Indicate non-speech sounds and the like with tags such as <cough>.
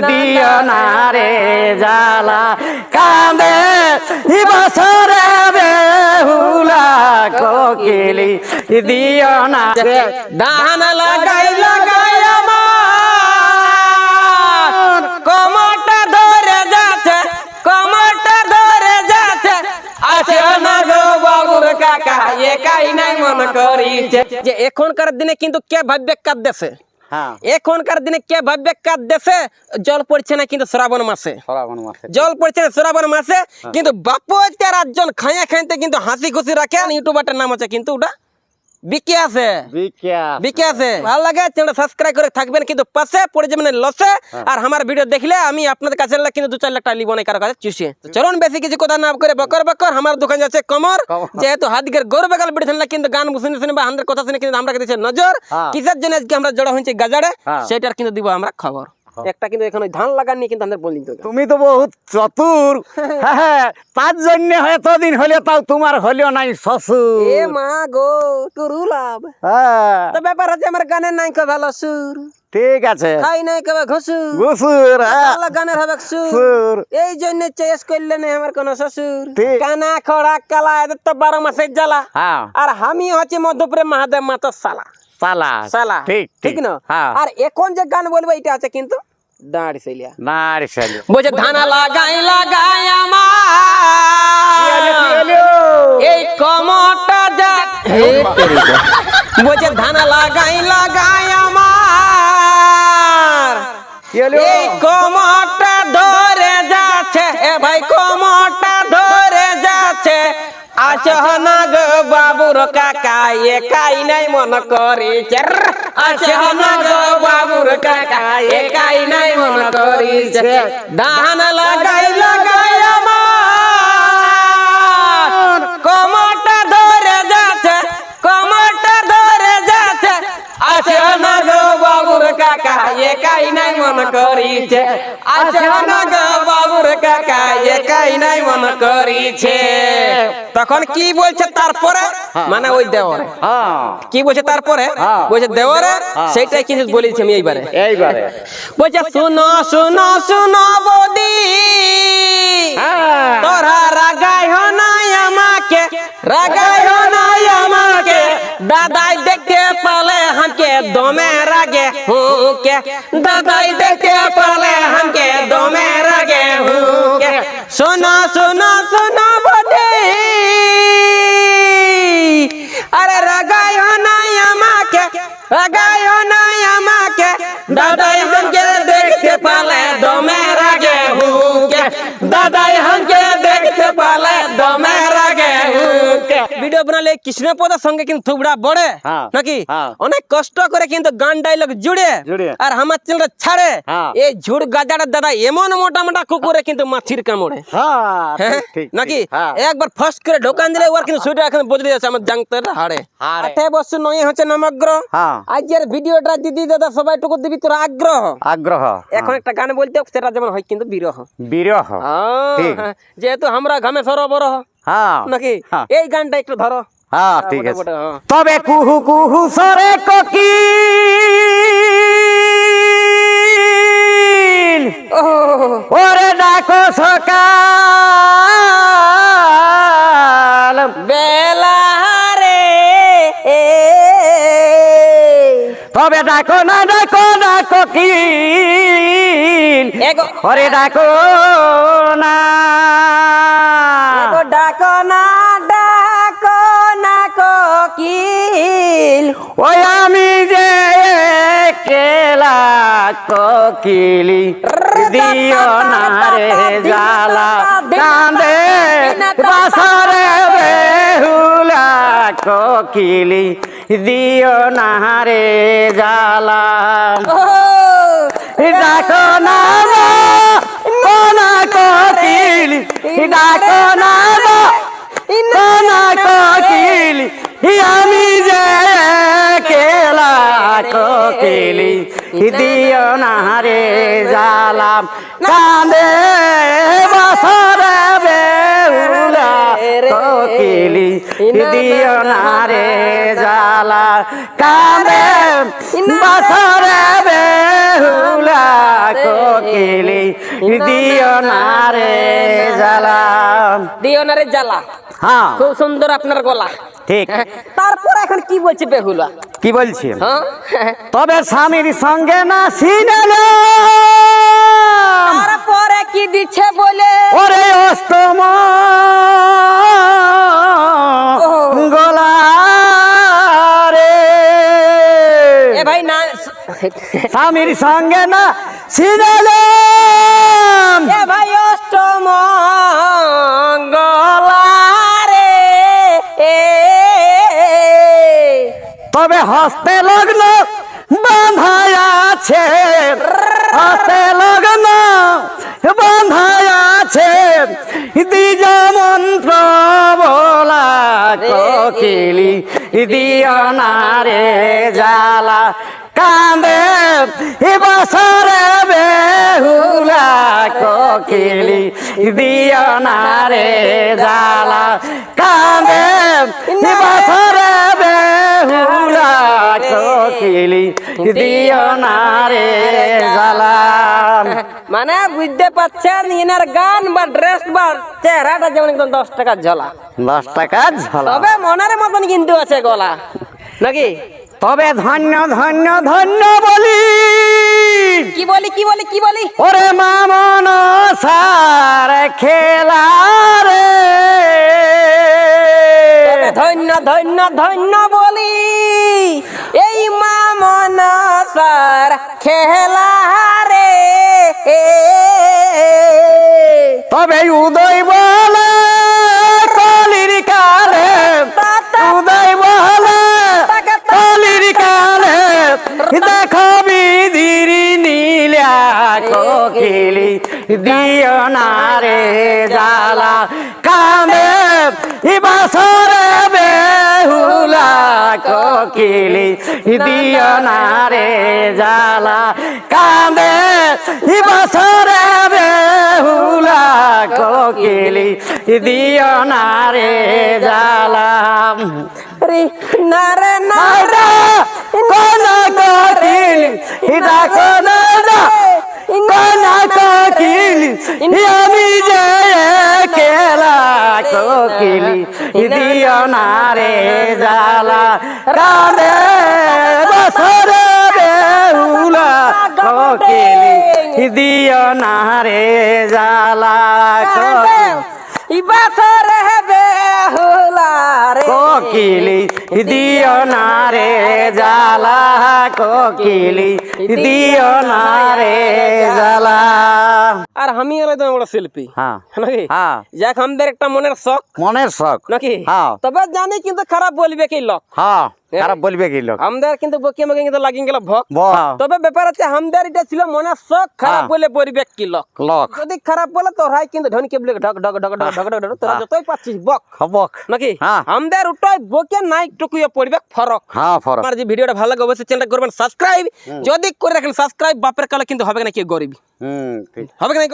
দিও না রে জ্বালা। কাঁদে বছরে বেহুলা কোকিলি। দিও না রে। ধান লাগাই লাগাই আছে যে এখনকার দিনে কিন্তু কে ভাববে হ্যাঁ এখনকার দিনে কে ভাববে কার দেশে জল পড়ছে না কিন্তু শ্রাবণ মাসে? শ্রাবণ মাসে। জল পড়ছে না শ্রাবণ মাসে কিন্তু বাপু তার একজন খাইয়া খাইতে কিন্তু হাসি খুশি রাখেন ইউটিউবারটার নাম আছে কিন্তু ওটা বিকে আছে। বিকে আছে। ভালো লাগে চ্যানেল সাবস্ক্রাইব করে থাকবেন কিন্তু পাশে পড়ে যাবেন লসে আর আমার ভিডিও দেখলে আমি আপনাদের কাছে কিন্তু দু চার লাখ টাকা লিব না কারও কাছে চুষিয়ে তো চলুন বেশি কিছু কথা না করে বকর বকর আমার দোকান যাচ্ছে কমর। যেহেতু হাতগের গৌর বেকাল বেড়ে শুনলে কিন্তু গান শুনে শুনে বা আমাদের কথা শুনে কিন্তু আমরা দিচ্ছে নজর। হ্যাঁ। কিসের জন্য আজকে আমরা জড়ো হয়েছি গাজাড়ে হ্যাঁ। সেটার কিন্তু দিব আমরা খবর। একটা কিন্তু এখন ধান লাগাননি কিন্তু আমাদের তুমি তো বহুত চতুর। <laughs> হ্যাঁ তার জন্য হয়তো দিন হলে তাও তোমার হলেও নাই শ্বশুর। এ মা গো টুরু লাভ। হ্যাঁ। তো ব্যাপার আছে আমার গানের নাই কো ভালো সুর? ঠিক আছে। খাই নাই কবে ঘুষুর গুসুর হ্যাঁ। গানের হবে সুর। এই জন্য চয়েস করলে না আমার কোন শ্বশুর। কানা খড়া কালা এদের তো বারো মাসের জ্বালা। হ্যাঁ। আর আমি হচ্ছে মধ্যপুরে মহাদেব মাতো সালা সালা সালা ঠিক ঠিক। না? হ্যাঁ। আর এখন যে গান বলব এটা আছে কিন্তু দাঁড়ি সেলিয়া না রে শালি বলছে ধানা লাগাই লাগাই কি আমার। হলো? এই কমটা যা বলছে ধানা লাগাই লাগাই আমার। কি হলো? এই কমরটা ধরে যাচ্ছে এ ভাই কমরটা ধরে যাচ্ছে। আচ্ছা। না গো বাবুর কাকা একাই নাই মন করিছে। আচ্ছা না গো বাবুর ধরে যাচ্ছে কমরটা ধরে যাচ্ছে। আছে না গো বাবুর কাকা, একাই নাই মন করিছে। আছে না গো বাবুর কাকা একাই নাই করিছে। তখন কি বলছে তারপরে? হ্যাঁ। মানে ওই হ্যাঁ। কি বলছে তারপরে? হ্যাঁ। বলছে দেওয়ারে? সেইটাই কিন্তু বলেছি আমি এইবারে। এইবারে। বলছে শুনো শুনো শুনো তোরা রাগাই নাই আমাকে। রাগাই নাই আমাকে। দাদাই দেখতে পালে হামকে। দমে রাগে হুকে। দাদাই দেখতে পালে রাগাই নাই আমাকে দাদাই বানালে কৃষ্ণপদার সঙ্গে কিন্তু থুবড়া বড়ে হ্যাঁ, নাকি? হ্যাঁ। অনেক কষ্ট করে কিন্তু গান ডায়লগ জুড়ে। আর আমার চ্যানেলটা ছাড়ে। হ্যাঁ। এই ঝুড় গাজাড়ের দাদা এমন মোটা মোটা কুকুরে কিন্তু মাছির কামড়ে। নাকি? একবার ফার্স্ট করে ঢোকান দিলে ওর কিন্তু এখন বদলে যাচ্ছে আমার জাংতের হাড়ে। আঠাই বছর নয় হচ্ছে নমগ্রহ। হ্যাঁ। আজকের ভিডিওটা দিদি দাদা সবাই টুকু দিবি তোর আগ্রহ। আগ্রহ। এখন একটা গান বলতে সেটা যেমন হয় কিন্তু বিরহ। বিরহ। যেহেতু আমরা ঘামে সরোবর হ্যাঁ। নাকি। এই গানটা একটু ধরো। হ্যাঁ ঠিক বটে, আছে। হ্যাঁ। তবে কুহু কুহু সরে কোকিল। ও ওরে ডাকো সকাল। বেলা রে। তবে ডাকো না ডাকো না কোকিল। ওরে ডাকো না। ওই আমি যে কেলা কোকিলি দিও না রে জালা কান্দে বাসরে বেহুলা কোকিলি দিও না রে জালা ডাকো না দিও না রে জালাম কান্দে বসরে বেহুলা কোকিলি। দিও না রে জালা। কান্দে বসরে বেহুলা কোকিলি। দিও না রে জ্বালা দিও না রে জ্বালা হ্যাঁ। খুব সুন্দর আপনার গলা। ঠিক। তারপর এখন কি বলছে বেহুলা? কি বলছি? তবে স্বামীর সঙ্গে না সিনেল তারপরে কি দিচ্ছে বলে? ওরে অষ্টম গলা রে। ভাই না স্বামীর সঙ্গে না সিনেল এ ভাই তবে হস্তে লগ্ন বাঁধায় আছে। হস্তে লগ্ন বাঁধায় আছে। দ্বিজ মন্ত্র বলা কোকিলি, দিও না রে জালা কান্দে বসরে বেহুলা কোকিলি, দিও না রে জালা কান্দে দিও না রে জালা মানে বুঝতে পারছেন ইনার গান বা ড্রেস বা চেহারাটা যেমন একদম দশ টাকার ঝলা। দশ টাকা ঝলা। তবে মনের মতন কিন্তু আছে গলা। নাকি? তবে ধন্য ধন্য ধন্য বলি। কি বলি কি বলি কি বলি? ওরে মামন সার খেলা রে। ধন্য ধন্য ধন্য বলি। দিও না রে জালা কামে ইবাসরে বেহুলা কোকিলি দিও না রে জালা কামে ইবাসরে বেহুলা কোকিলি দিও না রে জালা। রে না রে না নাইডা কোন কোকিলি কোন না কোন কোকিলি আমি যে কেলা কোকিলি দিও না রে জালা কাঁদে বসরে বেহুলা কোকিলি দিও না রে জালা কোকিলি ইবাসর হবে রে। কোকিলি দিও না রে জালা কোকিলি দিও না রে। আর আমি হলো তোমার বড় শিল্পী। হ্যাঁ। নাকি? হ্যাঁ। যাক আমাদের একটা মনের শখ। মনের শখ। নাকি? হ্যাঁ। তবে জানি কিন্তু খারাপ বলবে কি লোক। হ্যাঁ। খারাপ বলবে কি লোক? আমাদের কিন্তু বকিয়ে মকে কিন্তু লাগিয়ে গেল ভক তবে ব্যাপার আছে আমাদের এটা ছিল মনের শখ খারাপ হ্যাঁ। বলে পরিবেশ কি লোক? লোক। যদি খারাপ বলে তোরাই কিন্তু ঢনকে বলে ঢক ঢক ঢক ঢক ঢক ঢক তোরা যতই পাচ্ছিস বক। খবক নাকি? হ্যাঁ। আমাদের উঠাই বকে নাই টুকুয়ে পড়বে ফরক। হ্যাঁ ফরক। আমার যে ভিডিওটা ভালো লাগে অবশ্যই চ্যানেলটা করবেন সাবস্ক্রাইব যদি করে রাখেন সাবস্ক্রাইব বাপের কালে কিন্তু হবে না কি গরিবি। হুম হবে না